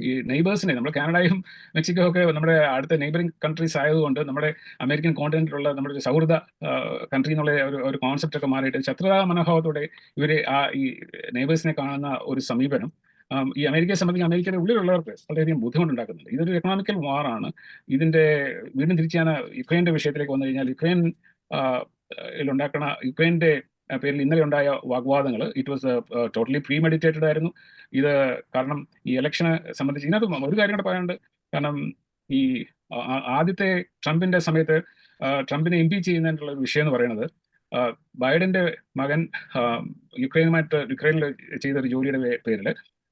ഈ നെയ്ബേഴ്സിനെ നമ്മൾ കാനഡയും മെക്സിക്കോ ഒക്കെ നമ്മുടെ അടുത്ത നെയ്ബറിംഗ് കൺട്രീസ് ആയതുകൊണ്ട് നമ്മുടെ അമേരിക്കൻ കോണ്ടിനെന്റിലുള്ള നമ്മുടെ ഒരു സൗഹൃദ കൺട്രി എന്നുള്ള ഒരു ഒരു കോൺസെപ്റ്റ് ഒക്കെ മാറിയിട്ട് ശത്രുതാ മനോഭാവത്തോടെ ഇവർ ആ ഈ നെയ്ബേഴ്സിനെ കാണുന്ന ഒരു സമീപനം ഈ അമേരിക്കയെ സംബന്ധിച്ച് അമേരിക്കയുടെ ഉള്ളിലുള്ളവർക്ക് വളരെയധികം ബുദ്ധിമുട്ടുണ്ടാക്കുന്നുണ്ട്. ഇതൊരു എക്കണോമിക്കൽ വാറാണ് ഇതിന്റെ വീണ്ടും തിരിച്ചാണ് യുക്രൈന്റെ വിഷയത്തിലേക്ക് വന്നു കഴിഞ്ഞാൽ യുക്രൈൻ ഉണ്ടാക്കണ യുക്രൈന്റെ പേരിൽ ഇന്നലെ ഉണ്ടായ വാഗ്വാദങ്ങൾ it was totally premeditated ആയിരുന്നു. ഇത് കാരണം ഈ ഇലക്ഷനെ സംബന്ധിച്ച് ഇതിനകത്ത് ഒരു കാര്യം കൂടെ പറയാനുണ്ട്. കാരണം ഈ ആദ്യത്തെ ട്രംപിന്റെ സമയത്ത് ട്രംപിനെ ഇംപീച്ച് ചെയ്യുന്നതിനുള്ള ഒരു വിഷയം എന്ന് പറയുന്നത് ബൈഡന്റെ മകൻ യുക്രൈനുമായിട്ട് യുക്രൈനിൽ ചെയ്ത ഒരു ജോലിയുടെ പേരിൽ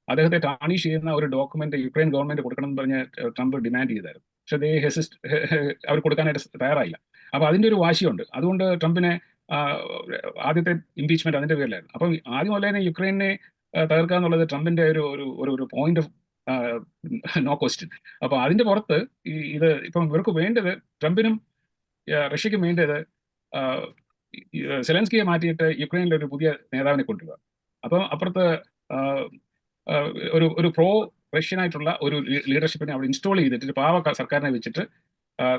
അദ്ദേഹത്തെ ടാണിഷ് ചെയ്യുന്ന ഒരു ഡോക്യുമെന്റ് യുക്രൈൻ ഗവൺമെന്റ് കൊടുക്കണം എന്ന് പറഞ്ഞ് ട്രംപ് ഡിമാൻഡ് ചെയ്തായിരുന്നു. പക്ഷെ ദേ അവർ കൊടുക്കാനായിട്ട് തയ്യാറായില്ല. അപ്പൊ അതിന്റെ ഒരു വാശിയുണ്ട്. അതുകൊണ്ട് ട്രംപിനെ ആദ്യത്തെ ഇംപീച്ച്മെന്റ് അതിന്റെ പേരിലായിരുന്നു. അപ്പം ആദ്യം മുതലേ യുക്രൈനെ തകർക്കുക എന്നുള്ളത് ട്രംപിന്റെ ഒരു ഒരു ഒരു പോയിന്റ് ഓഫ് നോ ക്വസ്റ്റ്യൻ അപ്പൊ അതിന്റെ പുറത്ത് ഈ ഇത് ഇപ്പം ഇവർക്ക് വേണ്ടത് ട്രംപിനും റഷ്യക്കും വേണ്ടത് സെലൻസ്കിയെ മാറ്റിയിട്ട് യുക്രൈനിലെ ഒരു പുതിയ നേതാവിനെ കൊണ്ടുവരിക. അപ്പം അപ്പുറത്ത് ഒരു ഒരു പ്രോ റഷ്യൻ ആയിട്ടുള്ള ഒരു ലീഡർഷിപ്പിനെ അവിടെ ഇൻസ്റ്റാൾ ചെയ്തിട്ട് പാവ സർക്കാരിനെ വെച്ചിട്ട്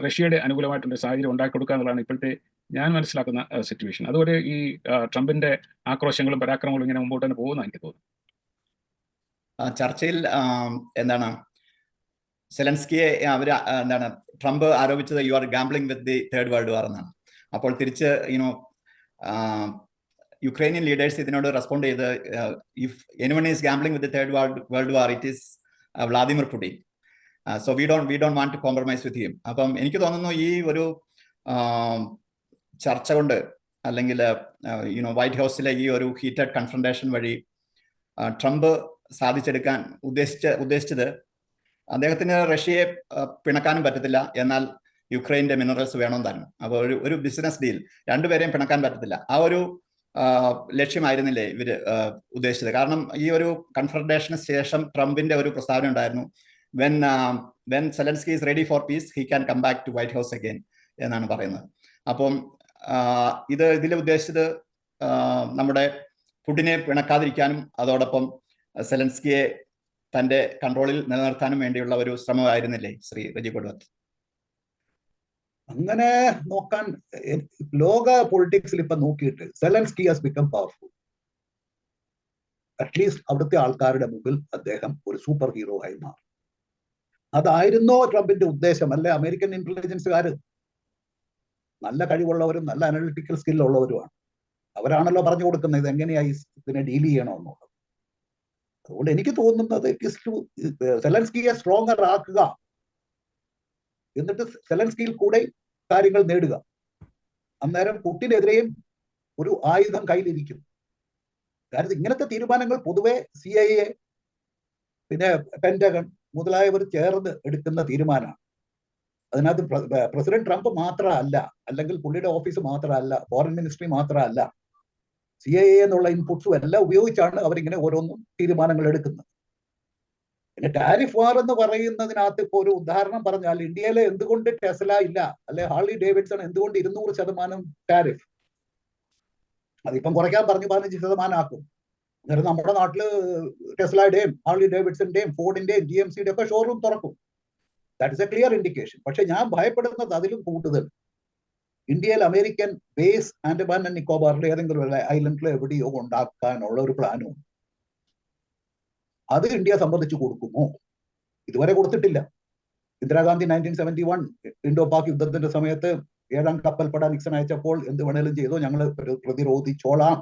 റഷ്യയുടെ അനുകൂലമായിട്ടുള്ള സാഹചര്യം ഉണ്ടാക്കി കൊടുക്കുക എന്നുള്ളതാണ് ഇപ്പോഴത്തെ ഞാൻ മനസ്സിലാക്കുന്ന സിറ്റുവേഷൻ അതുപോലെ ഈ ട്രംപിന്റെ ആക്രോശങ്ങളും പരാക്രമങ്ങളും ഇങ്ങനെ മുമ്പോട്ട് തന്നെ പോകുന്ന എനിക്ക് തോന്നുന്നു ചർച്ചയിൽ എന്താണ് സെലൻസ്കിയെ അവർ എന്താണ് Trump ആരോപിച്ചത് you are gambling with the third world war എന്നാണ്. അപ്പോൾ തിരിച്ച് യുനോ യുക്രൈനിയൻ ലീഡേഴ്സ് ഇതിനോട് റെസ്പോണ്ട് ചെയ്ത് if anyone is gambling with the third world world war it is Vladimir Putin so we don't we don't want to compromise with him അപ്പം എനിക്ക് തോന്നുന്നു ഈ ഒരു ചർച്ച കൊണ്ട് അല്ലെങ്കിൽ യുനോ വൈറ്റ് ഹൗസിലെ ഈ ഒരു ഹീറ്റഡ് കൺഫ്രണ്ടേഷൻ വഴി ട്രംപ് സാധിച്ചെടുക്കാൻ ഉദ്ദേശിച്ച ഉദ്ദേശിച്ചത് അദ്ദേഹത്തിന് റഷ്യയെ പിണക്കാനും പറ്റത്തില്ല. എന്നാൽ യുക്രൈന്റെ മിനറൽസ് വേണം താനും അപ്പോൾ ഒരു ഒരു ബിസിനസ് ഡീൽ രണ്ടുപേരെയും പിണക്കാൻ പറ്റത്തില്ല. ആ ഒരു ലക്ഷ്യമായിരുന്നില്ലേ ഇവർ ഉദ്ദേശിച്ചത്? കാരണം ഈ ഒരു കൺഫ്രണ്ടേഷന് ശേഷം ട്രംപിന്റെ ഒരു പ്രസ്താവന ഉണ്ടായിരുന്നു. When when Zelensky is ready for peace he can come back to White House again എന്നാണ് പറയുന്നത്. അപ്പം ഇത് ഇതിൽ ഉദ്ദേശിച്ചത് നമ്മുടെ പുടിനെ പിണക്കാതിരിക്കാനും അതോടൊപ്പം സെലൻസ്കിയെ തന്റെ കൺട്രോളിൽ നിലനിർത്താനും വേണ്ടിയുള്ള ഒരു ശ്രമമായിരുന്നില്ലേ ശ്രീ രജി കൊടുവത്ത്? അങ്ങനെ നോക്കാൻ ലോക പൊളിറ്റിക്സിൽ ഇപ്പൊ നോക്കിയിട്ട് Zelensky has become powerful at least അവിടുത്തെ ആൾക്കാരുടെ മുമ്പിൽ അദ്ദേഹം ഒരു സൂപ്പർ ഹീറോ ആയി മാറി. അതായിരുന്നോ ട്രംപിന്റെ ഉദ്ദേശം? അല്ലെ? അമേരിക്കൻ ഇന്റലിജൻസുകാർ നല്ല കഴിവുള്ളവരും നല്ല അനലിറ്റിക്കൽ സ്കില്ലുള്ളവരുമാണ് അവരാണല്ലോ പറഞ്ഞു കൊടുക്കുന്നത് ഇത് എങ്ങനെയായി ഇതിനെ ഡീൽ ചെയ്യണമെന്നുള്ളത്. അതുകൊണ്ട് എനിക്ക് തോന്നുന്നത് സെലൻസ്കിയെ സ്ട്രോങ്ങർ ആക്കുക. എന്നിട്ട് സെലൻസ്കിയിൽ കൂടെ കാര്യങ്ങൾ നേടുക. അന്നേരം പുട്ടിനെതിരെയും ഒരു ആയുധം കയ്യിലിരിക്കും. കാരണം ഇങ്ങനത്തെ തീരുമാനങ്ങൾ പൊതുവെ സി ഐ എ പിന്നെ പെന്റഗൺ മുതലായവർ ചേർന്ന് എടുക്കുന്ന തീരുമാനമാണ്. അതിനകത്ത് പ്രസിഡന്റ് ട്രംപ് മാത്രമല്ല അല്ലെങ്കിൽ പുള്ളിയുടെ ഓഫീസ് മാത്രമല്ല ഫോറിൻ മിനിസ്ട്രി മാത്രമല്ല സി ഐ എ എന്നുള്ള ഇൻപുട്സും എല്ലാം ഉപയോഗിച്ചാണ് അവരിങ്ങനെ ഓരോന്നും തീരുമാനങ്ങൾ എടുക്കുന്നത്. പിന്നെ ടാരിഫ് വാർ എന്ന് പറയുന്നതിനകത്ത് ഇപ്പോൾ ഒരു ഉദാഹരണം പറഞ്ഞാൽ ഇന്ത്യയിലെ എന്തുകൊണ്ട് ടെസ്ല ഇല്ല അല്ലെ ഹാർലി ഡേവിഡ്സൺ എന്തുകൊണ്ട് ഇരുന്നൂറ് ശതമാനം ടാരിഫ്? അതിപ്പം കുറയ്ക്കാൻ പറഞ്ഞു പതിനഞ്ച് ശതമാനം ആക്കും. അന്നേരം നമ്മുടെ നാട്ടിൽ ടെസ്ലയുടെയും ഹാർലി ഡേവിഡ്സന്റെയും ഫോർഡിന്റെയും ജി എം സിയുടെ ഒക്കെ ഷോറൂം തുറക്കും. That is a clear indication പക്ഷെ ഞാൻ ഭയപ്പെടുന്നത് അതിലും കൂടുതൽ. ഇന്ത്യയിൽ അമേരിക്കൻ ബേസ് ആൻഡമാൻ ആൻഡ് നിക്കോബാറിലെ ഏതെങ്കിലും ഐലൻഡിലോ എവിടെയോ ഉണ്ടാക്കാനുള്ള ഒരു പ്ലാനും അത് ഇന്ത്യ സംബന്ധിച്ച് കൊടുക്കുമോ? ഇതുവരെ കൊടുത്തിട്ടില്ല. Indira Gandhi nineteen seventy one Indo Pak യുദ്ധത്തിന്റെ സമയത്ത് ഏഴാം കപ്പൽപ്പട നിക്സൺ അയച്ചപ്പോൾ എന്ത് വേണേലും ചെയ്തോ ഞങ്ങൾ പ്രതിരോധിച്ചോളാം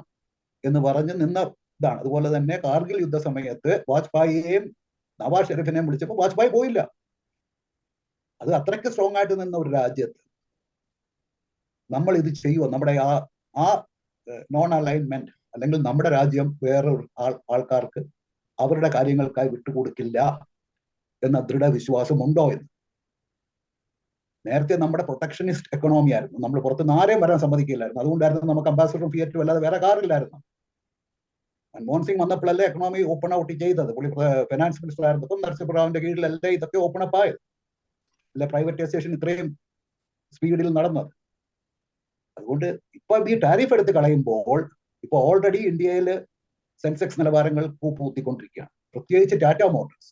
എന്ന് പറഞ്ഞ് നിന്ന ഇതാണ്. അതുപോലെ തന്നെ കാർഗിൽ യുദ്ധ സമയത്ത് വാജ്പേയിയെയും നവാസ് ഷെരീഫിനെയും വിളിച്ചപ്പോൾ വാജ്പേയി പോയില്ല. അത് അത്രയ്ക്ക് സ്ട്രോങ് ആയിട്ട് നിന്ന ഒരു രാജ്യത്ത് നമ്മൾ ഇത് ചെയ്യുമോ നമ്മുടെ ആ ആ നോൺ അലൈൻമെന്റ് അല്ലെങ്കിൽ നമ്മുടെ രാജ്യം വേറെ ആൾ ആൾക്കാർക്ക് അവരുടെ കാര്യങ്ങൾക്കായി വിട്ടുകൊടുക്കില്ല എന്ന ദൃഢവിശ്വാസം ഉണ്ടോ എന്ന്. നേരത്തെ നമ്മുടെ പ്രൊട്ടക്ഷനിസ്റ്റ് എക്കണോമി ആയിരുന്നു. നമ്മൾ പുറത്ത് ആരെയും വരാൻ സമ്മതിക്കില്ലായിരുന്നു. അതുകൊണ്ടായിരുന്നു നമുക്ക് അംബാസിഡറും ഫിയറ്റും അല്ലാതെ വേറെ കാറില്ലായിരുന്നു. മൻമോഹൻ സിംഗ് വന്നപ്പോഴല്ലേ എക്കണോമി ഓപ്പൺ ഔട്ട് ചെയ്തത്? പുള്ളി ഫിനാൻസ് മിനിസ്റ്റർ ആയിരുന്നപ്പോൾ നരസിംഹറാവിന്റെ കീഴിലല്ലേ ഇതൊക്കെ ഓപ്പൺ അപ്പ് ആയത്. അല്ലെ പ്രൈവറ്റൈസേഷൻ ഇത്രയും സ്പീഡിൽ നടന്നത്. അതുകൊണ്ട് ഇപ്പൊ ഈ ടാരിഫ് എടുത്ത് കളയുമ്പോൾ ഇപ്പൊ ഓൾറെഡി ഇന്ത്യയിൽ സെൻസെക്സ് നിലവാരങ്ങൾ പൂത്തിക്കൊണ്ടിരിക്കുകയാണ്. പ്രത്യേകിച്ച് ടാറ്റ മോട്ടോഴ്സ്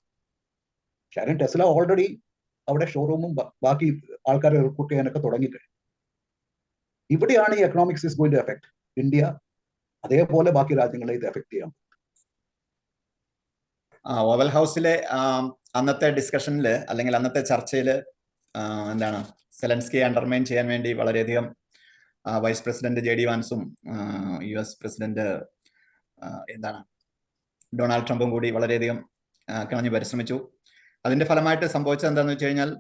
ഷാരൻ ടെസ്ല ഓൾറെഡി അവിടെ ഷോറൂമും ബാക്കി ആൾക്കാരെ റിക്രൂട്ട് ചെയ്യാനൊക്കെ തുടങ്ങിക്കഴിഞ്ഞു. ഇവിടെയാണ് ഈ economics going to affect India അതേപോലെ ബാക്കി രാജ്യങ്ങളെ ഇത് എഫക്ട് ചെയ്യാം ഓവൽ ഹൗസിലെ അന്നത്തെ ഡിസ്കഷനിൽ അല്ലെങ്കിൽ അന്നത്തെ ചർച്ചയിൽ എന്താണ് സെലൻസ്കിയെ അണ്ടർമൈൻ ചെയ്യാൻ വേണ്ടി വളരെയധികം വൈസ് പ്രസിഡന്റ് ജെ ഡി വാൻസും യു എസ് പ്രസിഡന്റ് എന്താണ് ഡൊണാൾഡ് ട്രംപും കൂടി വളരെയധികം കിണഞ്ഞു പരിശ്രമിച്ചു. അതിന്റെ ഫലമായിട്ട് സംഭവിച്ചത് എന്താണെന്ന് വെച്ച് കഴിഞ്ഞാൽ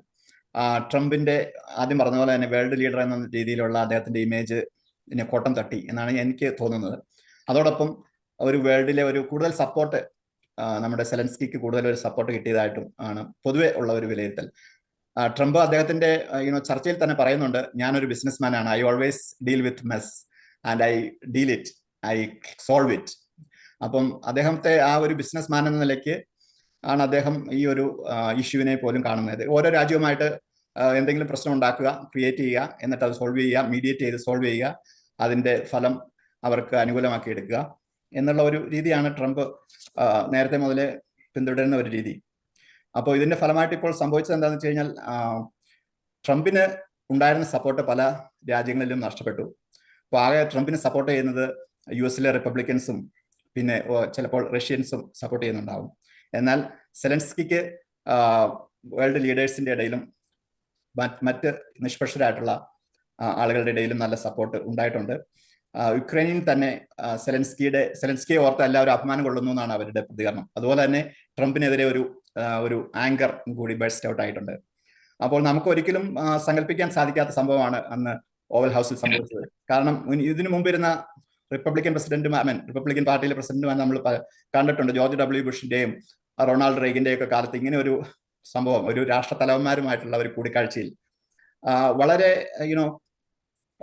ട്രംപിന്റെ ആദ്യം പറഞ്ഞ പോലെ തന്നെ വേൾഡ് ലീഡർ എന്ന രീതിയിലുള്ള അദ്ദേഹത്തിന്റെ ഇമേജ് കോട്ടം തട്ടി എന്നാണ് എനിക്ക് തോന്നുന്നത്. അതോടൊപ്പം ഒരു വേൾഡിലെ ഒരു കൂടുതൽ സപ്പോർട്ട് നമ്മുടെ സെലൻസ്കിക്ക് കൂടുതൽ ഒരു സപ്പോർട്ട് കിട്ടിയതായിട്ടും ആണ് പൊതുവെ ഉള്ള ഒരു വിലയിരുത്തൽ. ട്രംപ് അദ്ദേഹത്തിന്റെ യുനോ ചർച്ചയിൽ തന്നെ പറയുന്നുണ്ട് ഞാനൊരു ബിസിനസ് മാൻ ആണ്. I always deal with mess and I deal it I solve it അപ്പം അദ്ദേഹത്തെ ആ ഒരു ബിസിനസ് മാൻ എന്ന നിലയ്ക്ക് ആണ് അദ്ദേഹം ഈ ഒരു ഇഷ്യൂവിനെ പോലും കാണുന്നത്. ഓരോ രാജ്യവുമായിട്ട് എന്തെങ്കിലും പ്രശ്നം ഉണ്ടാക്കുക ക്രിയേറ്റ് ചെയ്യുക എന്നിട്ട് അത് സോൾവ് ചെയ്യുക മീഡിയേറ്റ് ചെയ്ത് സോൾവ് ചെയ്യുക അതിന്റെ ഫലം അവർക്ക് അനുകൂലമാക്കി എടുക്കുക എന്നുള്ള ഒരു രീതിയാണ് ട്രംപ് നേരത്തെ മുതലേ പിന്തുടരുന്ന ഒരു രീതി. അപ്പോൾ ഇതിന്റെ ഫലമായിട്ട് ഇപ്പോൾ സംഭവിച്ചത് എന്താണെന്ന് വെച്ച് കഴിഞ്ഞാൽ ട്രംപിന് ഉണ്ടായിരുന്ന സപ്പോർട്ട് പല രാജ്യങ്ങളിലും നഷ്ടപ്പെട്ടു. അപ്പോൾ ആകെ ട്രംപിന് സപ്പോർട്ട് ചെയ്യുന്നത് യു എസിലെ റിപ്പബ്ലിക്കൻസും പിന്നെ ചിലപ്പോൾ റഷ്യൻസും സപ്പോർട്ട് ചെയ്യുന്നുണ്ടാവും. എന്നാൽ സെലൻസ്കിക്ക് വേൾഡ് ലീഡേഴ്സിന്റെ ഇടയിലും മറ്റ് നിഷ്പക്ഷരായിട്ടുള്ള ആളുകളുടെ ഇടയിലും നല്ല സപ്പോർട്ട് ഉണ്ടായിട്ടുണ്ട്. യുക്രൈനിൽ തന്നെ സെലൻസ്കിയുടെ സെലൻസ്കിയെ ഓർത്ത് എല്ലാവരും അഭിമാനം കൊള്ളുന്നു എന്നാണ് അവരുടെ പ്രതികരണം. അതുപോലെ തന്നെ ട്രംപിനെതിരെ ഒരു ഒരു ആങ്കർ കൂടി ബെസ്റ്റ് ഔട്ട് ആയിട്ടുണ്ട്. അപ്പോൾ നമുക്ക് ഒരിക്കലും സങ്കല്പിക്കാൻ സാധിക്കാത്ത സംഭവമാണ് അന്ന് ഓവൽ ഹൗസിൽ സംഭവിച്ചത്. കാരണം ഇതിനു മുമ്പിരുന്ന റിപ്പബ്ലിക്കൻ പ്രസിഡന്റും ഐ മീൻ റിപ്പബ്ലിക്കൻ പാർട്ടിയിലെ പ്രസിഡന്റുമായി നമ്മൾ കണ്ടിട്ടുണ്ട്. ജോർജ് ഡബ്ല്യു ബുഷിന്റെയും റൊണാൾഡ് റേഗിന്റെയും ഒക്കെ കാലത്ത് ഇങ്ങനെ ഒരു സംഭവം ഒരു രാഷ്ട്ര തലവന്മാരുമായിട്ടുള്ള ഒരു കൂടിക്കാഴ്ചയിൽ. വളരെ യുനോ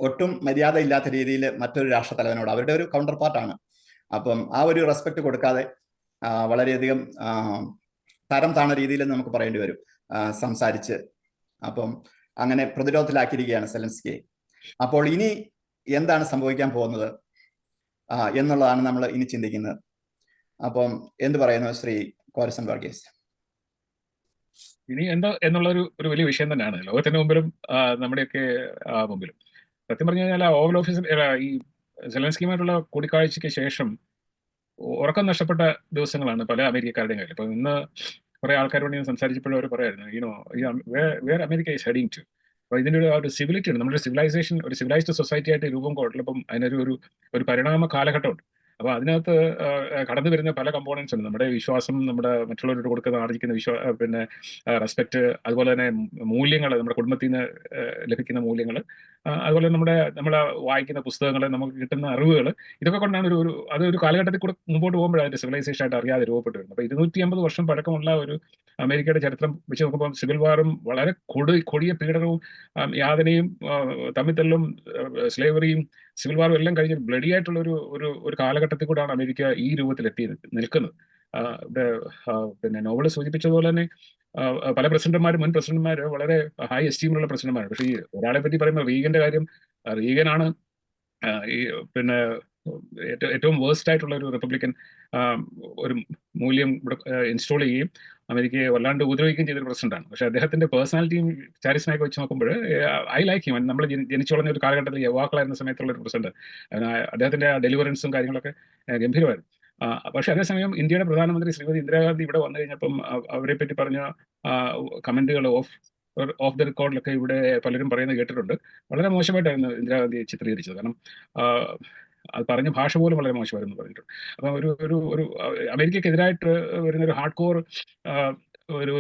ഒട്ടും മര്യാദ ഇല്ലാത്ത രീതിയിൽ മറ്റൊരു രാഷ്ട്രത്തലവനോട് അവരുടെ ഒരു കൗണ്ടർ പാർട്ടാണ് അപ്പം ആ ഒരു റെസ്പെക്ട് കൊടുക്കാതെ വളരെയധികം തരം താണ രീതിയിൽ നമുക്ക് പറയേണ്ടി വരും. സംസാരിച്ച്. അപ്പം അങ്ങനെ പ്രതിരോധത്തിലാക്കിയിരിക്കുകയാണ് സെലൻസ്കിയെ അപ്പോൾ ഇനി എന്താണ് സംഭവിക്കാൻ പോകുന്നത്? എന്നുള്ളതാണ് നമ്മൾ ഇനി ചിന്തിക്കുന്നത്. അപ്പം എന്ത് പറയുന്നു ശ്രീ കോരസൻ വർഗീസ്? ഇനി എന്താ എന്നുള്ള ഒരു ഒരു വലിയ വിഷയം തന്നെയാണ്. ലോകത്തിന്റെ മുമ്പിലും നമ്മുടെയൊക്കെ മുമ്പിലും. സത്യം പറഞ്ഞു കഴിഞ്ഞാൽ ഓവൽ ഓഫീസിൽ ഈ സെലൻസ്കിയുമായിട്ടുള്ള കൂടിക്കാഴ്ചയ്ക്ക് ശേഷം ഉറക്കം നഷ്ടപ്പെട്ട ദിവസങ്ങളാണ് പല അമേരിക്കക്കാരുടെയും കയ്യിൽ. ഇപ്പം ഇന്ന് കുറെ ആൾക്കാരോട് ഞാൻ സംസാരിച്ചപ്പോഴും അവർ പറയായിരുന്നു you know where America is heading to അപ്പോൾ ഇതിന്റെ ഒരു ഒരു സിവിലിറ്റി ഉണ്ട്. നമ്മുടെ സിവിലൈസേഷൻ ഒരു സിവിലൈസ്ഡ് സൊസൈറ്റി ആയിട്ട് രൂപം കൊള്ളപ്പം അതിനൊരു ഒരു ഒരു പരിണാമ കാലഘട്ടമുണ്ട്. അപ്പോൾ അതിനകത്ത് കടന്നു വരുന്ന പല കമ്പോണൻസ് ഉണ്ട്. നമ്മുടെ വിശ്വാസം നമ്മുടെ മറ്റുള്ളവരോട് കൊടുക്കുന്ന ആർജിക്കുന്ന വിശ്വാ പിന്നെ റെസ്പെക്ട് അതുപോലെ തന്നെ മൂല്യങ്ങൾ നമ്മുടെ കുടുംബത്തിൽ നിന്ന് ലഭിക്കുന്ന മൂല്യങ്ങൾ അതുപോലെ നമ്മുടെ നമ്മൾ വായിക്കുന്ന പുസ്തകങ്ങൾ നമുക്ക് കിട്ടുന്ന അറിവുകൾ ഇതൊക്കെ കൊണ്ടാണ് ഒരു അത് ഒരു കാലഘട്ടത്തിൽ കൂടെ മുമ്പോട്ട് പോകുമ്പോൾ അതിന്റെ സിവിലൈസേഷൻ ആയിട്ട് അറിയാതെ രൂപപ്പെട്ടു വരുന്നത്. അപ്പോൾ ഇരുന്നൂറ്റി അമ്പത് വർഷം പഴക്കമുള്ള ഒരു അമേരിക്കയുടെ ചരിത്രം വെച്ച് നോക്കുമ്പോൾ സിവിൽ വാറും വളരെ കൊടു കൊടിയ പീഡനവും യാതനയും തമ്മിത്തല്ലും സ്ലേവറിയും സിവിൽ വാറും എല്ലാം കഴിഞ്ഞ് ബ്ലഡി ആയിട്ടുള്ള ഒരു ഒരു ഒരു കാലഘട്ടത്തിൽ കൂടെയാണ് അമേരിക്ക ഈ രൂപത്തിൽ എത്തി നിൽക്കുന്നത്. പിന്നെ നോവൽ സൂചിപ്പിച്ചതുപോലെ തന്നെ പല പ്രസിഡന്റുമാരും മുൻ പ്രസിഡന്റുമാർ വളരെ ഹൈ എസ്റ്റീമിലുള്ള പ്രസിഡന്റുമാരാണ് പക്ഷേ ഈ ഒരാളെ പറ്റി പറയുമ്പോൾ റീഗന്റെ കാര്യം റീഗനാണ് ഈ പിന്നെ ഏറ്റവും വേഴ്സ്റ്റ് ആയിട്ടുള്ള ഒരു റിപ്പബ്ലിക്കൻ ഒരു മൂല്യം ഇൻസ്റ്റാൾ ചെയ്യുകയും അമേരിക്കയെ വല്ലാണ്ട് ഉപദ്രവിക്കുകയും ചെയ്തൊരു പ്രസിഡന്റാണ്. പക്ഷെ അദ്ദേഹത്തിന്റെ പേഴ്സണാലിറ്റിയും ചാരിസ്മയൊക്കെ വെച്ച് നോക്കുമ്പോൾ ഐ ലൈക്ക് ഹിം നമ്മൾ ജനിച്ചു വളർന്ന ഒരു കാലഘട്ടത്തിൽ യുവാക്കളായിരുന്ന സമയത്തുള്ള ഒരു പ്രസിഡന്റ്. അദ്ദേഹത്തിന്റെ ഡെലിവറൻസും കാര്യങ്ങളൊക്കെ ഗംഭീരമായിരുന്നു. പക്ഷെ അതേസമയം ഇന്ത്യയുടെ പ്രധാനമന്ത്രി ശ്രീമതി ഇന്ദിരാഗാന്ധി ഇവിടെ വന്നു കഴിഞ്ഞപ്പം അവരെ പറ്റി പറഞ്ഞ കമന്റുകൾ ഓഫ് ഓഫ് ദ റെക്കോർഡിലൊക്കെ ഇവിടെ പലരും പറയുന്നത് കേട്ടിട്ടുണ്ട്. വളരെ മോശമായിട്ടായിരുന്നു ഇന്ദിരാഗാന്ധി ചിത്രീകരിച്ചത്. കാരണം അത് പറഞ്ഞ ഭാഷ പോലും വളരെ മോശമായിരുന്നു പറഞ്ഞിട്ടുണ്ട്. അപ്പം ഒരു ഒരു ഒരു അമേരിക്കക്കെതിരായിട്ട് വരുന്ന ഒരു ഹാർഡ് കോർ ഒരു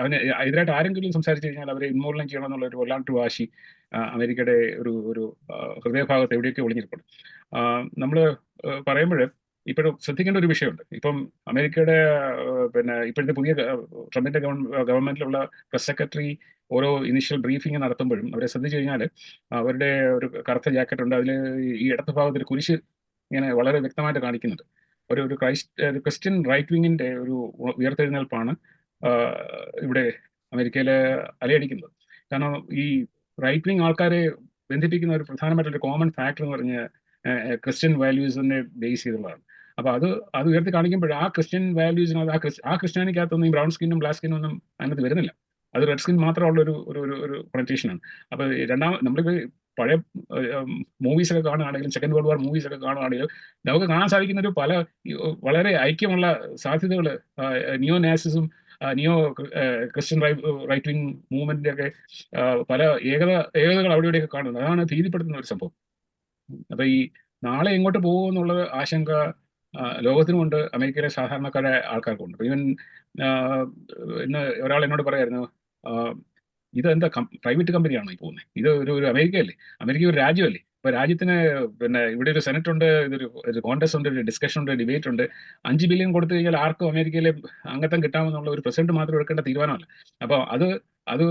അവന് എതിരായിട്ട് ആരെങ്കിലും സംസാരിച്ചു കഴിഞ്ഞാൽ അവരെ ഇൻമോർലം ചെയ്യണം എന്നുള്ള ഒരു വല്ലാണ്ട് വാശി അമേരിക്കയുടെ ഒരു ഒരു ഹൃദയഭാഗത്ത് എവിടെയൊക്കെ ഒളിഞ്ഞിരിപ്പുണ്ട്. നമ്മൾ പറയുമ്പോൾ ഇപ്പോഴും ശ്രദ്ധിക്കേണ്ട ഒരു വിഷയമുണ്ട്. ഇപ്പം അമേരിക്കയുടെ പിന്നെ ഇപ്പോഴത്തെ പുതിയ ട്രംപിന്റെ ഗവൺമെന്റിലുള്ള പ്രസ് സെക്രട്ടറി ഓരോ ഇനിഷ്യൽ ബ്രീഫിംഗ് നടത്തുമ്പോഴും അവരെ ശ്രദ്ധിച്ചു കഴിഞ്ഞാൽ അവരുടെ ഒരു കറുത്ത ജാക്കറ്റ് ഉണ്ട് അതിൽ ഈ ഇടത്ത ഭാഗത്ത് ഒരു കുരിശ് ഇങ്ങനെ വളരെ വ്യക്തമായിട്ട് കാണിക്കുന്നുണ്ട്. ഒരു ഒരു ക്രൈസ്റ്റ് ക്രിസ്ത്യൻ റൈറ്റ് വിങ്ങിന്റെ ഒരു ഉയർത്തെഴുന്നേൽപ്പാണ് ഇവിടെ അമേരിക്കയിൽ അലയടിക്കുന്നത്. കാരണം ഈ റൈറ്റ് വിങ് ആൾക്കാരെ ബന്ധിപ്പിക്കുന്ന ഒരു പ്രധാനമായിട്ടുള്ള കോമൺ ഫാക്ടർ എന്ന് പറഞ്ഞ ക്രിസ്ത്യൻ വാല്യൂസിനെ ബേസ് ചെയ്തുള്ളതാണ്. അപ്പൊ അത് അത് ഉയർത്തി കാണിക്കുമ്പോൾ ആ ക്രിസ്ത്യൻ വാല്യൂസിനകത്ത് ആ ക്രിസ് ആ ക്രിസ്ത്യാനിക്കകത്തൊന്നും ബ്രൗൺ സ്കിന്നും ബ്ലാക്ക് സ്കിന്നും ഒന്നും അതിനകത്ത് വരുന്നില്ല. അത് റെഡ് സ്കിൻ മാത്രമുള്ള ഒരു ഒരു ഒരു കൊണറ്റേഷനാണ് അപ്പൊ രണ്ടാം നമ്മളിപ്പോ പഴയ മൂവീസൊക്കെ കാണുകയാണെങ്കിലും സെക്കൻഡ് വേൾഡ് വാർ മൂവീസൊക്കെ കാണുകയാണെങ്കിലും നമുക്ക് കാണാൻ സാധിക്കുന്ന ഒരു പല വളരെ ഐക്യമുള്ള സാധ്യതകൾ നിയോ നാസിസും നിയോ ക്രിസ്ത്യൻ റൈറ്റ് വിങ് മൂവ്മെന്റിന്റെ ഒക്കെ പല ഏകത ഏകതകൾ അവിടെ ഇവിടെയൊക്കെ കാണുന്നത്. അതാണ് ഭീതിപ്പെടുത്തുന്ന ഒരു സംഭവം. അപ്പൊ ഈ നാളെ എങ്ങോട്ട് പോകുമെന്നുള്ള ആശങ്ക ലോകത്തിനുമുണ്ട്. അമേരിക്കയിലെ സാധാരണക്കാരെ ആൾക്കാർക്കുണ്ട് ഈവൻ ഇന്ന് ഒരാൾ എന്നോട് പറയായിരുന്നു ഇത് എന്താ പ്രൈവറ്റ് കമ്പനിയാണോ ഈ പോകുന്നത് ഇത് ഒരു ഒരു അമേരിക്കയല്ലേ? അമേരിക്ക ഒരു രാജ്യമല്ലേ? ഇപ്പൊ രാജ്യത്തിന് പിന്നെ ഇവിടെ ഒരു സെനറ്റ് ഉണ്ട് ഇതൊരു ഒരു കോൺഗ്രസ് ഉണ്ട് ഒരു ഡിസ്കഷൻ ഉണ്ട് ഡിബേറ്റ് ഉണ്ട് അഞ്ച് ബില്യൺ കൊടുത്തു കഴിഞ്ഞാൽ ആർക്കും അമേരിക്കയിലെ അംഗത്വം കിട്ടാമെന്നുള്ള ഒരു പ്രസിഡന്റ് മാത്രം എടുക്കേണ്ട തീരുമാനമല്ല. അപ്പോൾ അത് അത്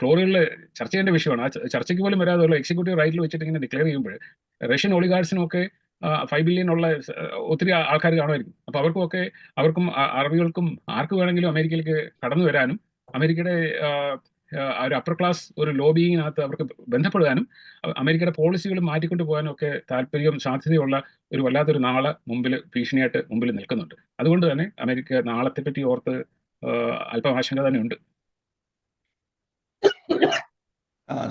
ഫ്ലോറിൽ ചർച്ച ചെയ്യേണ്ട വിഷയമാണ്. ആ ചർച്ചയ്ക്ക് പോലും വരാതെ എക്സിക്യൂട്ടീവ് റൈറ്റിൽ വെച്ചിട്ട് ഇങ്ങനെ ഡിക്ലെയർ ചെയ്യുമ്പോൾ റഷ്യൻ ഒളിഗാർഡ്സിനൊക്കെ ഫൈവ് ബില്യൺ ഉള്ള ഒത്തിരി ആൾക്കാർ കാണുമായിരിക്കും. അപ്പോൾ അവർക്കുമൊക്കെ അവർക്കും അറബികൾക്കും ആർക്ക് വേണമെങ്കിലും അമേരിക്കയിലേക്ക് കടന്നു വരാനും അമേരിക്കയുടെ ഒരു അപ്പർ ക്ലാസ് ഒരു ലോബിയിങ്ങിനകത്ത് അവർക്ക് ബന്ധപ്പെടാനും അമേരിക്കയുടെ പോളിസികൾ മാറ്റിക്കൊണ്ട് പോകാനും ഒക്കെ താല്പര്യം സാധ്യതയുള്ള ഒരു വല്ലാത്തൊരു നാളെ മുമ്പിൽ ഭീഷണിയായിട്ട് മുമ്പിൽ നിൽക്കുന്നുണ്ട്. അതുകൊണ്ട് തന്നെ അമേരിക്ക നാളത്തെ പറ്റി ഓർത്ത് അല്പം ആശങ്ക തന്നെ ഉണ്ട്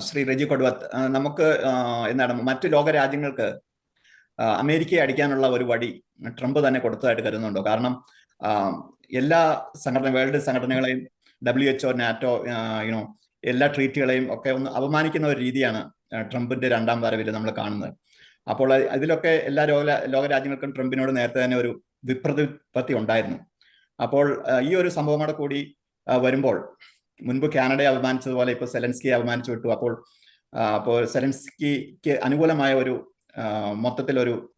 ശ്രീ റജി കൊടുവത്ത് നമുക്ക് എന്താണ് മറ്റു ലോക രാജ്യങ്ങൾക്ക് അമേരിക്കയെ അടിക്കാനുള്ള ഒരു വടി ട്രംപ് തന്നെ കൊടുത്തതായിട്ട് കരുതുന്നുണ്ടോ? കാരണം എല്ലാ സംഘടന വേൾഡ് സംഘടനകളെയും ഡബ്ല്യു എച്ച്ഒ നാറ്റോ യുനോ എല്ലാ ട്രീറ്റുകളെയും ഒക്കെ ഒന്ന് അപമാനിക്കുന്ന ഒരു രീതിയാണ് ട്രംപിന്റെ രണ്ടാം വരവിൽ നമ്മൾ കാണുന്നത്. അപ്പോൾ അതിലൊക്കെ എല്ലാ ലോക ലോകരാജ്യങ്ങൾക്കും ട്രംപിനോട് നേരത്തെ തന്നെ ഒരു വിപ്രതിപത്തി ഉണ്ടായിരുന്നു. അപ്പോൾ ഈ ഒരു സംഭവം കൂടെ കൂടി വരുമ്പോൾ മുൻപ് കാനഡയെ അപമാനിച്ചതുപോലെ ഇപ്പോൾ സെലൻസ്കിയെ അപമാനിച്ചു വിട്ടു. അപ്പോൾ അപ്പോൾ സെലൻസ്കിക്ക് അനുകൂലമായ ഒരു മൊത്തത്തിലൊരു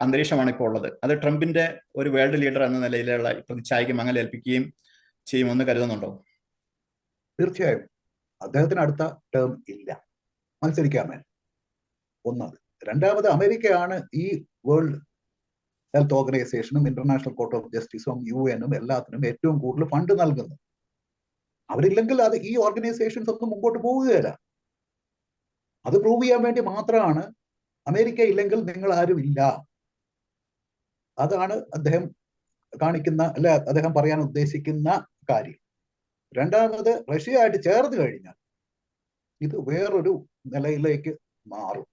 അന്തരീക്ഷമാണ് ഇപ്പോൾ ഉള്ളത്. അത് ട്രംപിന്റെ ഒരു വേൾഡ് ലീഡർ എന്ന നിലയിലുള്ള പ്രതിച്ഛായക്ക് മങ്ങലേൽപ്പിക്കുകയും ചെയ്യുമെന്ന് കരുതുന്നുണ്ടോ? തീർച്ചയായും. അദ്ദേഹത്തിന് അടുത്ത ടേം ഇല്ല. മത്സരിക്കാമേ ഒന്നത്. രണ്ടാമത് അമേരിക്കയാണ് ഈ വേൾഡ് ഹെൽത്ത് ഓർഗനൈസേഷനും ഇന്റർനാഷണൽ കോർട്ട് ഓഫ് ജസ്റ്റിസും യു എനും എല്ലാത്തിനും ഏറ്റവും കൂടുതൽ ഫണ്ട് നൽകുന്നത്. അവരില്ലെങ്കിൽ അത് ഈ ഓർഗനൈസേഷൻസ് ഒന്നും മുമ്പോട്ട് പോവുകയില്ല അത് പ്രൂവ് ചെയ്യാൻ വേണ്ടി മാത്രമാണ് അമേരിക്ക ഇല്ലെങ്കിൽ നിങ്ങൾ ആരും ഇല്ല. അതാണ് അദ്ദേഹം കാണിക്കുന്ന അല്ല അദ്ദേഹം പറയാൻ ഉദ്ദേശിക്കുന്ന കാര്യം. രണ്ടാമത് റഷ്യയായിട്ട് ചേർന്ന് കഴിഞ്ഞാൽ ഇത് വേറൊരു നിലയിലേക്ക് മാറും.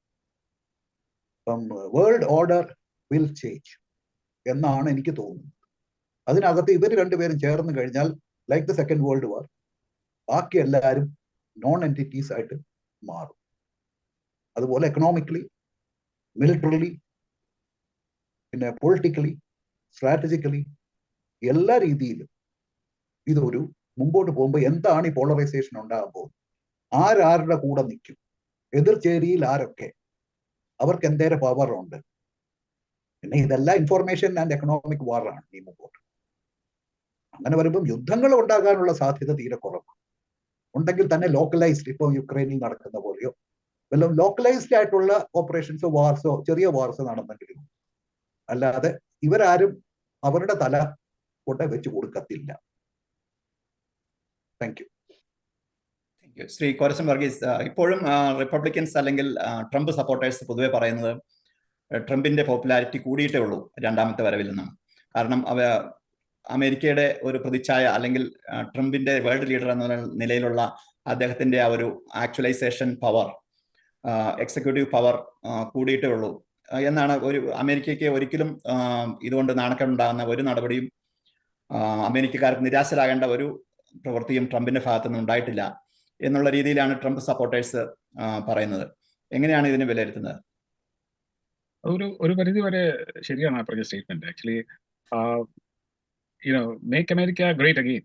ഇപ്പം വേൾഡ് ഓർഡർ വിൽ ചേഞ്ച് എന്നാണ് എനിക്ക് തോന്നുന്നത്. അതിനകത്ത് ഇവർ രണ്ടുപേരും ചേർന്ന് കഴിഞ്ഞാൽ like the second world war ബാക്കി എല്ലാവരും നോൺ എന്റിറ്റീസ് ആയിട്ട് മാറും. അതുപോലെ എക്കണോമിക്കലി മിലിറ്ററിലി പിന്നെ പൊളിറ്റിക്കലി സ്ട്രാറ്റജിക്കലി എല്ലാ രീതിയിലും ഇതൊരു മുമ്പോട്ട് പോകുമ്പോൾ എന്താണ് ഈ പോളറൈസേഷൻ ഉണ്ടാകുമ്പോൾ? ആരാരുടെ കൂടെ നിൽക്കും? എതിർചേരിയിൽ ആരൊക്കെ? അവർക്ക് എന്തേരെ പവർ ഉണ്ട്? പിന്നെ ഇതെല്ലാം ഇൻഫോർമേഷൻ ആൻഡ് എക്കണോമിക് വാറാണ് ഈ മുമ്പോട്ട്. അങ്ങനെ വരുമ്പം യുദ്ധങ്ങൾ ഉണ്ടാകാനുള്ള സാധ്യത തീരെ കുറവാണ്. ഉണ്ടെങ്കിൽ തന്നെ ലോക്കലൈസ്ഡ് ഇപ്പോൾ യുക്രൈനിൽ നടക്കുന്ന പോലെയോ വല്ലതും ലോക്കലൈസ്ഡ് ആയിട്ടുള്ള ഓപ്പറേഷൻസോ വാർസോ ചെറിയ വാർസോ നടന്നെങ്കിലും. അല്ലാതെ ഇവരാരും അവരുടെ തല കൊണ്ട് വെച്ച് കൊടുക്കത്തില്ല. Thank you. Shri Korasan Varghese Republicans Republicans അല്ലെങ്കിൽ ട്രംപ് സപ്പോർട്ടേഴ്സ് പൊതുവെ പറയുന്നത് ട്രംപിന്റെ പോപ്പുലാരിറ്റി കൂടിയിട്ടേ ഉള്ളൂ രണ്ടാമത്തെ വരവിൽ നിന്നാണ് കാരണം അവ അമേരിക്കയുടെ ഒരു പ്രതിച്ഛായ അല്ലെങ്കിൽ ട്രംപിന്റെ വേൾഡ് ലീഡർ എന്ന നിലയിലുള്ള അദ്ദേഹത്തിന്റെ ആ ഒരു ആക്ച്വലൈസേഷൻ പവർ എക്സിക്യൂട്ടീവ് പവർ കൂടിയിട്ടേ ഉള്ളൂ. എന്നാണ് ഒരു അമേരിക്കയ്ക്ക് ഒരിക്കലും ഇതുകൊണ്ട് നാണക്കമുണ്ടാകുന്ന ഒരു നടപടിയും അമേരിക്കക്കാർക്ക് നിരാശരാകേണ്ട ഒരു പ്രവൃത്തിയും ട്രംപിന്റെ ഭാഗത്തു നിന്ന് ഉണ്ടായിട്ടില്ല എന്നുള്ള രീതിയിലാണ് ട്രംപ് സപ്പോർട്ടേഴ്സ് പറയുന്നത്. എങ്ങനെയാണ് ഇതിനെ വിലയിരുത്തുന്നത്? ഒരു ഒരു പരിധി വരെ ശരിയാണ് പറഞ്ഞ statement actually you know make America great again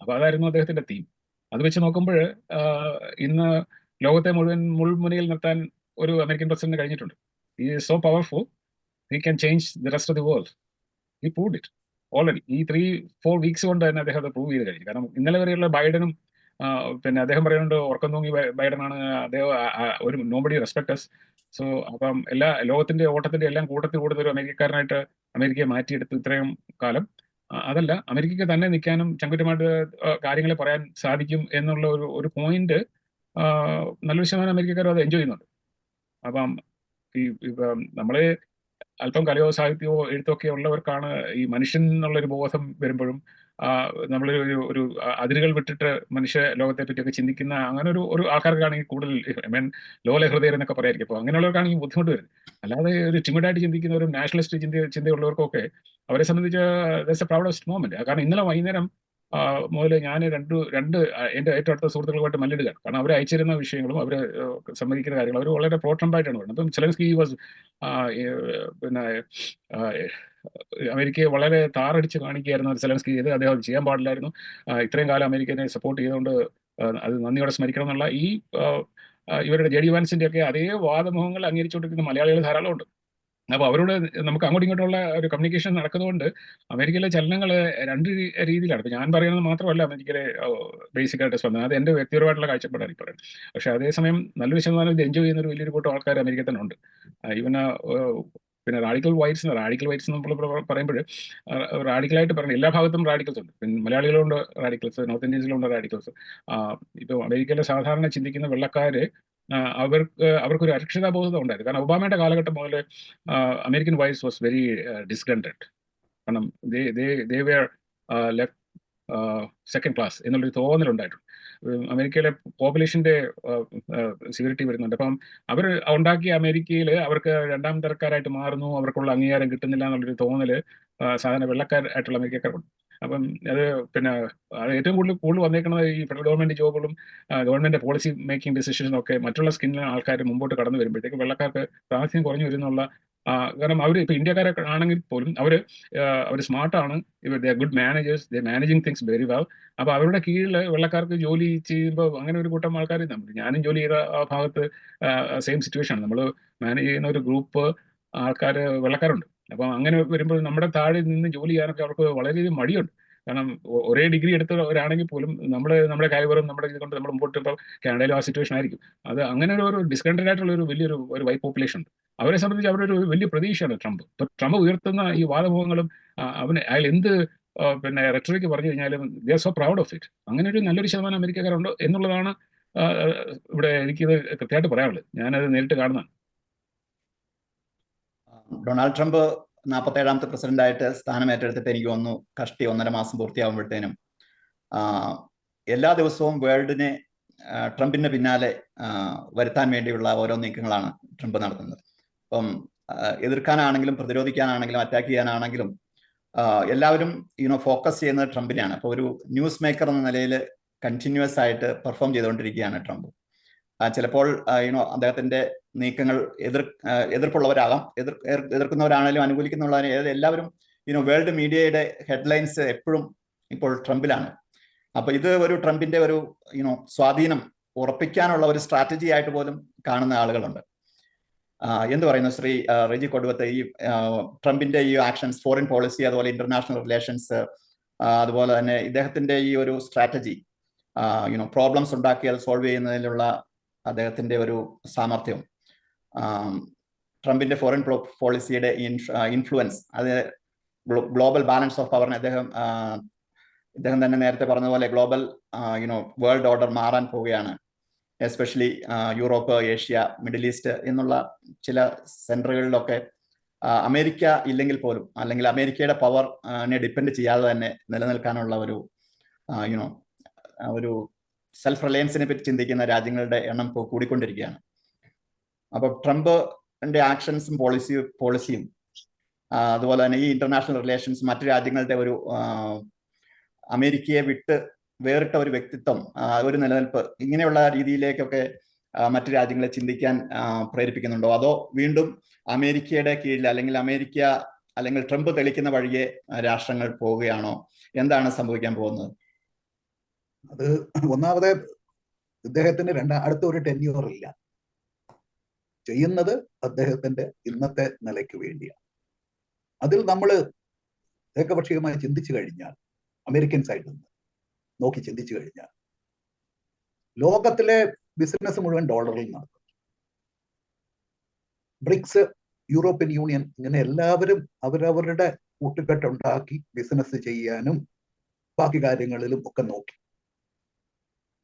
അപ്പൊ അതായിരുന്നു അദ്ദേഹത്തിന്റെ തീം അത് വെച്ച് നോക്കുമ്പോൾ ഇന്ന് ലോകത്തെ മുഴുവൻ മുൾമുനയിൽ നിർത്താൻ ഒരു അമേരിക്കൻ പ്രസിഡന്റ് കഴിഞ്ഞിട്ടുണ്ട്. ഈ so powerful he can change the rest of the world ഈ പ്രൂവ് ഇറ്റ് ഓൾറെഡി ഈ ത്രീ ഫോർ വീക്സ് കൊണ്ട് തന്നെ അദ്ദേഹം അത് പ്രൂവ് ചെയ്ത് കഴിഞ്ഞു. കാരണം ഇന്നലെ വരെയുള്ള ബൈഡനും പിന്നെ അദ്ദേഹം പറയുന്നുണ്ട് ഉറക്കം തൂങ്ങി ബൈഡനാണ് അദ്ദേഹം ഒരു നോബഡി റെസ്പെക്ടസ് സോ അപ്പം എല്ലാ ലോകത്തിന്റെ ഓട്ടത്തിന്റെ എല്ലാം കൂട്ടത്തിൽ കൂടുതൽ ഒരു അമേരിക്കക്കാരനായിട്ട് അമേരിക്കയെ മാറ്റിയെടുത്തു ഇത്രയും കാലം. അതല്ല അമേരിക്കയ്ക്ക് തന്നെ നിൽക്കാനും ചങ്കുറ്റമായിട്ട് കാര്യങ്ങൾ പറയാൻ സാധിക്കും എന്നുള്ള ഒരു ഒരു പോയിന്റ് നല്ലൊരു ശതമാനം അമേരിക്കക്കാരും അത് എൻജോയ് ചെയ്യുന്നുണ്ട്. അപ്പം ഈ ഇപ്പം നമ്മൾ അല്പം കലയോ സാഹിത്യമോ എഴുത്തൊക്കെ ഉള്ളവർക്കാണ് ഈ മനുഷ്യൻ എന്നുള്ളൊരു ബോധം വരുമ്പോഴും നമ്മൾ ഒരു ഒരു അതിരുകൾ വിട്ടിട്ട് മനുഷ്യ ലോകത്തെ പറ്റിയൊക്കെ ചിന്തിക്കുന്ന അങ്ങനെ ഒരു ഒരു ആൾക്കാർക്കാണെങ്കിൽ കൂടുതൽ ഐ മീൻ ലോല ഹൃദയർ എന്നൊക്കെ പറയായിരിക്കും. അപ്പോൾ അങ്ങനെയുള്ളവർക്കാണെങ്കിൽ ബുദ്ധിമുട്ട് വരും അല്ലാതെ ഒരു ടിമിഡായിട്ട് ചിന്തിക്കുന്നവരും നാഷണലിസ്റ്റ് ചിന്ത ചിന്തയുള്ളവർക്കൊക്കെ അവരെ സംബന്ധിച്ച് ദസ് എ പ്രൗഡസ്റ്റ് മോമെന്റ് കാരണം ഇന്നലെ വൈകുന്നേരം മുതൽ ഞാൻ രണ്ട് രണ്ട് എന്റെ ഏറ്റവും അടുത്ത സുഹൃത്തുക്കളുമായിട്ട് മല്ലിടുകയാണ്. കാരണം അവർ അയച്ചിരുന്ന വിഷയങ്ങളും അവർ സമ്മതിക്കുന്ന കാര്യങ്ങളും അവർ വളരെ പ്രോട്ടംബായിട്ടാണ് പറയുന്നത്. അപ്പം സെലൻസ്കി വാസ് പിന്നെ അമേരിക്കയെ വളരെ താറടിച്ച് കാണിക്കുകയായിരുന്നു സെലൻസ്കി ചെയ്ത് അദ്ദേഹം ചെയ്യാൻ പാടില്ലായിരുന്നു. ഇത്രയും കാലം അമേരിക്കനെ സപ്പോർട്ട് ചെയ്തുകൊണ്ട് അത് നന്ദിയോടെ സ്മരിക്കണം എന്നുള്ള ഈ ഇവരുടെ ജെ ഡി വാൻസിന്റെ ഒക്കെ അതേ വാദമുഖങ്ങൾ അംഗീകരിച്ചുകൊണ്ടിരിക്കുന്ന മലയാളികൾ ധാരാളമുണ്ട്. അപ്പോൾ അവരോട് നമുക്ക് അങ്ങോട്ടും ഇങ്ങോട്ടുള്ള ഒരു കമ്മ്യൂണിക്കേഷൻ നടക്കുന്നതുകൊണ്ട് അമേരിക്കയിലെ ചലനങ്ങൾ രണ്ട് രീതിയിലാണ്. ഇപ്പം ഞാൻ പറയുന്നത് മാത്രമല്ല അമേരിക്കയിലെ ബേസിക് ആയിട്ട് സ്വന്തം അത് എന്റെ വ്യക്തിപരമായിട്ടുള്ള കാഴ്ചപ്പാടാണ് ഈ പറയുന്നത്. പക്ഷേ അതേസമയം നല്ലൊരു ശതമാനം ഇത് എൻജോയ് ചെയ്യുന്ന ഒരു വലിയൊരു കൂട്ടം ആൾക്കാർ അമേരിക്കയിൽ തന്നെ ഉണ്ട്. ഈവൻ പിന്നെ റാഡിക്കൽ വൈറ്റ്സ് റാഡിക്കൽ വൈറ്റ്സ് നമ്മൾ പറയുമ്പോൾ റാഡിക്കലായിട്ട് പറയുന്നത് എല്ലാ ഭാഗത്തും റാഡിക്കൽസ് ഉണ്ട്. പിന്നെ മലയാളികളുണ്ട് റാഡിക്കൽസ് നോർത്ത് ഇന്ത്യൻസിലുണ്ട് റാഡിക്കൽസ് ഇപ്പോൾ അമേരിക്കയിലെ സാധാരണ ചിന്തിക്കുന്ന വെള്ളക്കാർ അവർക്ക് അവർക്കൊരു അരക്ഷിതാബോധം ഉണ്ടായിരുന്നു. കാരണം ഒബാമയുടെ കാലഘട്ടം മുതൽ American whites was very discontented കാരണം they they they were left second class എന്നുള്ളൊരു തോന്നലുണ്ടായിട്ടുണ്ട്. അമേരിക്കയിലെ പോപ്പുലേഷന്റെ സിവിരിറ്റി വരുന്നുണ്ട്. അപ്പം അവർ ഉണ്ടാക്കിയ അമേരിക്കയിൽ അവർക്ക് രണ്ടാം തരക്കാരായിട്ട് മാറുന്നു അവർക്കുള്ള അംഗീകാരം കിട്ടുന്നില്ല എന്നുള്ളൊരു തോന്നൽ സാധാരണ വെള്ളക്കാരായിട്ടുള്ള അമേരിക്കക്കാർക്കുണ്ട് അപ്പം അത് പിന്നെ ഏറ്റവും കൂടുതൽ കൂടുതൽ വന്നേക്കുന്നത് ഈ ഫെഡറൽ ഗവൺമെന്റ് ജോബുകളും ഗവൺമെന്റ് പോളിസി മേക്കിംഗ് ഡിസിഷനും ഒക്കെ മറ്റുള്ള സ്കിന്നിലെ ആൾക്കാർ മുമ്പോട്ട് കടന്നു വരുമ്പോഴത്തേക്ക് വെള്ളക്കാർക്ക് പ്രാധാന്യം കുറഞ്ഞു വരുന്നുള്ള കാരണം അവർ ഇപ്പോൾ ഇന്ത്യക്കാരൊക്കെ ആണെങ്കിൽ പോലും അവർ അവർ സ്മാർട്ടാണ് ഇവർ the good managers the managing things very well അപ്പോൾ അവരുടെ കീഴിൽ വെള്ളക്കാർക്ക് ജോലി ചെയ്യുമ്പോൾ അങ്ങനെ ഒരു കൂട്ടം ആൾക്കാർ ഞാനും ജോലി ചെയ്ത ആ ഭാഗത്ത് സെയിം സിറ്റുവേഷൻ ആണ്. നമ്മൾ മാനേജ് ചെയ്യുന്ന ഒരു ഗ്രൂപ്പ് ആൾക്കാർ വെള്ളക്കാരുണ്ട്. അപ്പം അങ്ങനെ വരുമ്പോൾ നമ്മുടെ താഴെ നിന്ന് ജോലി ചെയ്യാനൊക്കെ അവർക്ക് വളരെയധികം മടിയുണ്ട്. കാരണം ഒരേ ഡിഗ്രി എടുത്തവരാണെങ്കിൽ പോലും നമ്മൾ നമ്മുടെ കൈവറും നമ്മുടെ ഇത് കൊണ്ട് നമ്മൾ മുമ്പോട്ട് ഇപ്പോൾ കാനഡയിലും ആ സിറ്റുവേഷൻ ആയിരിക്കും. അത് അങ്ങനെ ഒരു ഡിസ്കണ്ടഡ് ആയിട്ടുള്ള ഒരു വലിയൊരു ഒരു വൈറ്റ് പോപ്പുലേഷൻ ഉണ്ട്. അവരെ സംബന്ധിച്ച് അവരൊരു വലിയ പ്രതീക്ഷയാണ് ട്രംപ്. ഇപ്പൊ ട്രംപ് ഉയർത്തുന്ന ഈ വാദമുഖങ്ങളും അവന് അയാൾ എന്ത് പിന്നെ റെക്ടറിക്ക് പറഞ്ഞു കഴിഞ്ഞാലും they so proud of it അങ്ങനെ ഒരു നല്ലൊരു ശതമാനം അമേരിക്കക്കാരുണ്ട് എന്നുള്ളതാണ് ഇവിടെ എനിക്കിത് കൃത്യമായിട്ട് പറയാനുള്ളത്. ഞാനത് നേരിട്ട് കാണുന്നതാണ്. ഡൊണാൾഡ് ട്രംപ് നാൽപ്പത്തേഴാമത്തെ പ്രസിഡന്റ് ആയിട്ട് സ്ഥാനം ഏറ്റെടുത്തിട്ട് എനിക്ക് ഒന്ന് കഷ്ടി ഒന്നര മാസം പൂർത്തിയാകുമ്പോഴത്തേനും എല്ലാ ദിവസവും വേൾഡിനെ ട്രംപിന്റെ പിന്നാലെ വരുത്താൻ വേണ്ടിയുള്ള ഓരോ നീക്കങ്ങളാണ് ട്രംപ് നടത്തുന്നത്. അപ്പം എതിർക്കാനാണെങ്കിലും പ്രതിരോധിക്കാനാണെങ്കിലും അറ്റാക്ക് ചെയ്യാനാണെങ്കിലും എല്ലാവരും യുനോ ഫോക്കസ് ചെയ്യുന്നത് ട്രംപിനെയാണ്. അപ്പോൾ ഒരു ന്യൂസ് മേക്കർ എന്ന നിലയിൽ കണ്ടിന്യൂസ് ആയിട്ട് പെർഫോം ചെയ്തുകൊണ്ടിരിക്കുകയാണ് ട്രംപ്. ചിലപ്പോൾ യുനോ അദ്ദേഹത്തിന്റെ നീക്കങ്ങൾ എതിർ എതിർപ്പുള്ളവരാകാം. എതിർ എതിർക്കുന്നവരാണെങ്കിലും അനുകൂലിക്കുന്നവരാണെങ്കിലും എല്ലാവരും യുനോ വേൾഡ് മീഡിയയുടെ ഹെഡ്ലൈൻസ് എപ്പോഴും ഇപ്പോൾ ട്രംപിലാണ്. അപ്പൊ ഇത് ഒരു ട്രംപിന്റെ ഒരു യുനോ സ്വാധീനം ഉറപ്പിക്കാനുള്ള ഒരു സ്ട്രാറ്റജി ആയിട്ട് പോലും കാണുന്ന ആളുകളുണ്ട്. എന്ത് പറയുന്നു ശ്രീ റെജി കൊടുവത്ത് ഈ ട്രംപിന്റെ ഈ ആക്ഷൻസ് ഫോറിൻ പോളിസി അതുപോലെ ഇന്റർനാഷണൽ റിലേഷൻസ് അതുപോലെ തന്നെ ഇദ്ദേഹത്തിന്റെ ഈ ഒരു സ്ട്രാറ്റജി യുനോ പ്രോബ്ലംസ് ഉണ്ടാക്കിയാൽ സോൾവ് ചെയ്യുന്നതിലുള്ള അദ്ദേഹത്തിന്റെ ഒരു സാമർഥ്യം. ട്രംപിന്റെ ഫോറിൻ പോളിസിയുടെ ഇൻഫ്ലുവൻസ് അത് ഗ്ലോബൽ ബാലൻസ് ഓഫ് പവറിനെ അദ്ദേഹം ഇദ്ദേഹം തന്നെ നേരത്തെ പറഞ്ഞതുപോലെ ഗ്ലോബൽ യുനോ വേൾഡ് ഓർഡർ മാറാൻ പോവുകയാണ്. Especially Europe Asia middle east എന്നുള്ള ചില സെന്ററുകളിലൊക്കെ അമേരിക്ക ഇല്ലെങ്കിൽ പോലും അല്ലെങ്കിൽ അമേരിക്കയുടെ പവറിനെ ഡിപ്പെൻഡ് ചെയ്യാതെ തന്നെ നിലനിൽക്കാനുള്ള ഒരു യുനോ ഒരു സെൽഫ് റിലയൻസിനെ പറ്റി ചിന്തിക്കുന്ന രാജ്യങ്ങളുടെ എണ്ണം ഇപ്പോൾ കൂടിക്കൊണ്ടിരിക്കുകയാണ്. അപ്പോൾ ട്രംപിന്റെ ആക്ഷൻസും പോളിസി പോളിസിയും അതുപോലെ തന്നെ ഈ ഇന്റർനാഷണൽ റിലേഷൻസ് മറ്റു രാജ്യങ്ങളുടെ ഒരു അമേരിക്കയെ വിട്ട് വേറിട്ട ഒരു വ്യക്തിത്വം ഒരു നിലനിൽപ്പ് ഇങ്ങനെയുള്ള രീതിയിലേക്കൊക്കെ മറ്റു രാജ്യങ്ങളെ ചിന്തിക്കാൻ പ്രേരിപ്പിക്കുന്നുണ്ടോ? അതോ വീണ്ടും അമേരിക്കയുടെ കീഴിൽ അല്ലെങ്കിൽ അമേരിക്ക അല്ലെങ്കിൽ ട്രംപ് തെളിക്കുന്ന വഴിയെ രാഷ്ട്രങ്ങൾ പോവുകയാണോ? എന്താണ് സംഭവിക്കാൻ പോകുന്നത്? അത് ഒന്നാമത് ഇദ്ദേഹത്തിന് രണ്ട അടുത്ത ഒരു ടെന്യൂർ ഇല്ല. ചെയ്യുന്നത് അദ്ദേഹത്തിന്റെ ഇന്നത്തെ നിലയ്ക്ക് വേണ്ടിയാണ് അതിൽ നമ്മൾ ഏകപക്ഷീയമായി ചിന്തിച്ചു കഴിഞ്ഞാൽ അമേരിക്കൻ സൈഡിൽ നിന്ന് നോക്കി ചിന്തിച്ചു കഴിഞ്ഞാൽ ലോകത്തിലെ ബിസിനസ് മുഴുവൻ ഡോളറിൽ നടക്കും. ബ്രിക്സ് യൂറോപ്യൻ യൂണിയൻ ഇങ്ങനെ എല്ലാവരും അവരവരുടെ കൂട്ടുകെട്ടുണ്ടാക്കി ബിസിനസ് ചെയ്യാനും ബാക്കി കാര്യങ്ങളിലും ഒക്കെ നോക്കി.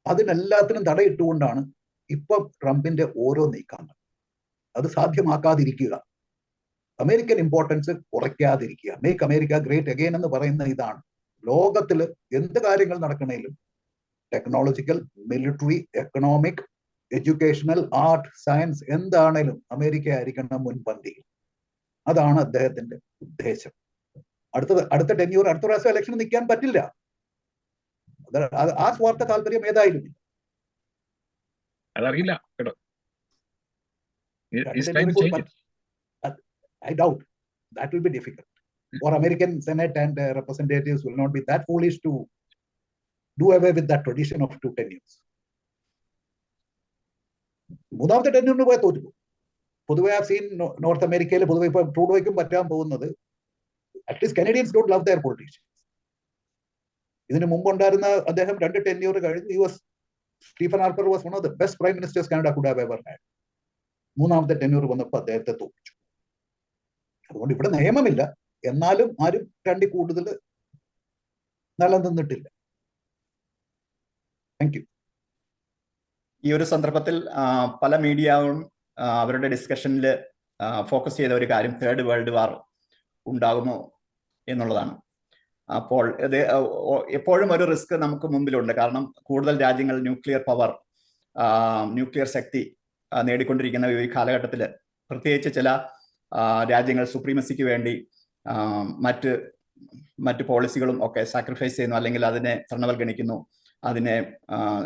അതിനെല്ലാത്തിനും തടയിട്ടുകൊണ്ടാണ് ഇപ്പൊ ട്രംപിന്റെ ഓരോ നീക്കങ്ങൾ. അത് സാധ്യമാക്കാതിരിക്കുക. അമേരിക്കൻ ഇമ്പോർട്ടൻസ് കുറയ്ക്കാതിരിക്കുക. മേക്ക് അമേരിക്ക ഗ്രേറ്റ് അഗെയിൻ എന്ന് പറയുന്ന ഇതാണ് ലോകത്തിൽ എന്ത് കാര്യങ്ങൾ നടക്കണേലും technological military economic educational art science എന്താണേലും അമേരിക്ക ആയിരിക്കണം മുൻപന്തിയിൽ. അതാണ് അദ്ദേഹത്തിന്റെ ഉദ്ദേശം. അടുത്തത് അടുത്ത ടെന്യൂർ അടുത്ത പ്രാവശ്യം ഇലക്ഷൻ നിൽക്കാൻ പറ്റില്ല. ആ സ്വാർത്ഥ താല്പര്യം ഏതായാലും ഇല്ല. അതറിയില്ല. കേട്ടോ. I doubt that will be കൂടി Or American Senate and uh, representatives will not be that foolish to do away with that tradition of two tenures. മൂന്നാമത്തെ ടെന്യൂറിന് പോയാൽ തോറ്റു. പൊതുവെ ആ സീൻ നോർത്ത് അമേരിക്കയിൽ പൊതുവെ ഇപ്പൊ ട്രൂഡോയ്ക്കും പറ്റാൻ പോകുന്നത് at least Canadians don't love their politicians ഇതിന് മുമ്പുണ്ടായിരുന്ന അദ്ദേഹം രണ്ട് ടെന്യൂർ കഴിഞ്ഞ് U S Stephen Harper was one of the best prime ministers Canada could have ever had മൂന്നാമത്തെ ടെന്യൂർ വന്നപ്പോൾ അദ്ദേഹത്തെ തോപ്പിച്ചു അതുകൊണ്ട് ഇവിടെ നിയമമില്ല. എന്നാലും ആരും രണ്ടി കൂടുതൽ നിലനിന്നിട്ടില്ല താങ്ക് യു ഈ ഒരു സന്ദർഭത്തിൽ പല മീഡിയകളും അവരുടെ ഡിസ്കഷനിൽ ഫോക്കസ് ചെയ്ത ഒരു കാര്യം തേർഡ് വേൾഡ് വാർ ഉണ്ടാകുമോ എന്നുള്ളതാണ്. അപ്പോൾ ഇത് എപ്പോഴും ഒരു റിസ്ക് നമുക്ക് മുമ്പിലുണ്ട്. കാരണം കൂടുതൽ രാജ്യങ്ങൾ ന്യൂക്ലിയർ പവർ ന്യൂക്ലിയർ ശക്തി നേടിക്കൊണ്ടിരിക്കുന്ന ഈ കാലഘട്ടത്തിൽ പ്രത്യേകിച്ച് ചില രാജ്യങ്ങൾ സുപ്രീമസിക്ക് വേണ്ടി മറ്റ് മറ്റ് പോളിസികളും ഒക്കെ സാക്രിഫൈസ് ചെയ്യുന്നു അല്ലെങ്കിൽ അതിനെ തൃണവൽഗണിക്കുന്നു അതിനെ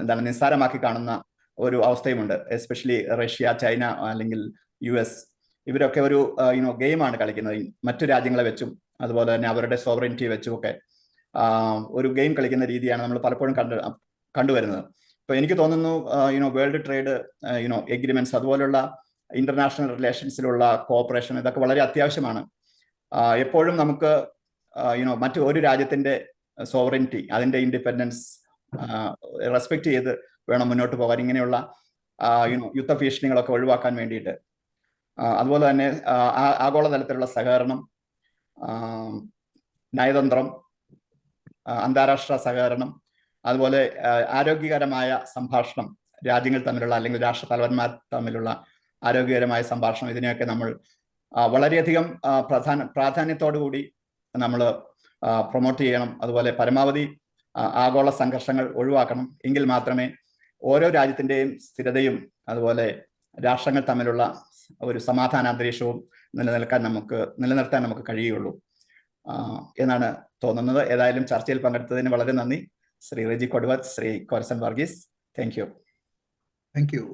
എന്താണ് നിസ്സാരമാക്കി കാണുന്ന ഒരു അവസ്ഥയുമുണ്ട്. എസ്പെഷ്യലി റഷ്യ ചൈന അല്ലെങ്കിൽ യു എസ്. ഇവരൊക്കെ ഒരു യുനോ ഗെയിമാണ് കളിക്കുന്നത്. മറ്റു രാജ്യങ്ങളെ വെച്ചും അതുപോലെ തന്നെ അവരുടെ സോവറിനിറ്റി വെച്ചും ഒക്കെ ഒരു ഗെയിം കളിക്കുന്ന രീതിയാണ് നമ്മൾ പലപ്പോഴും കണ്ടു കണ്ടുവരുന്നത് ഇപ്പൊ എനിക്ക് തോന്നുന്നു UNO world trade UNO agreements അതുപോലുള്ള ഇന്റർനാഷണൽ റിലേഷൻസിലുള്ള കോഓപ്പറേഷൻ ഇതൊക്കെ വളരെ അത്യാവശ്യമാണ്. എപ്പോഴും നമുക്ക് യുനോ മറ്റു ഒരു രാജ്യത്തിന്റെ സോവറിന്റി അതിന്റെ ഇൻഡിപെൻഡൻസ് റെസ്പെക്ട് ചെയ്ത് വേണം മുന്നോട്ട് പോകാൻ. ഇങ്ങനെയുള്ള യുനോ യുദ്ധ ഭീഷണികളൊക്കെ ഒഴിവാക്കാൻ വേണ്ടിയിട്ട്. അതുപോലെ തന്നെ ആഗോളതലത്തിലുള്ള സഹകരണം നയതന്ത്രം അന്താരാഷ്ട്ര സഹകരണം അതുപോലെ ആരോഗ്യകരമായ സംഭാഷണം രാജ്യങ്ങൾ തമ്മിലുള്ള അല്ലെങ്കിൽ രാഷ്ട്ര തലവന്മാർ തമ്മിലുള്ള ആരോഗ്യകരമായ സംഭാഷണം ഇതിനെയൊക്കെ നമ്മൾ വളരെയധികം പ്രധാന പ്രാധാന്യത്തോടു കൂടി നമ്മൾ പ്രൊമോട്ട് ചെയ്യണം. അതുപോലെ പരമാവധി ആഗോള സംഘർഷങ്ങൾ ഒഴിവാക്കണം. എങ്കിൽ മാത്രമേ ഓരോ രാജ്യത്തിന്റെയും സ്ഥിരതയും അതുപോലെ രാഷ്ട്രങ്ങൾ തമ്മിലുള്ള ഒരു സമാധാന അന്തരീക്ഷവും നിലനിൽക്കാൻ നമുക്ക് നിലനിർത്താൻ നമുക്ക് കഴിയുള്ളൂ എന്നാണ് തോന്നുന്നത്. ഏതായാലും ചർച്ചയിൽ പങ്കെടുത്തതിന് വളരെ നന്ദി. Shri Reji Koduvath Shri Korasan Varghese thank you thank you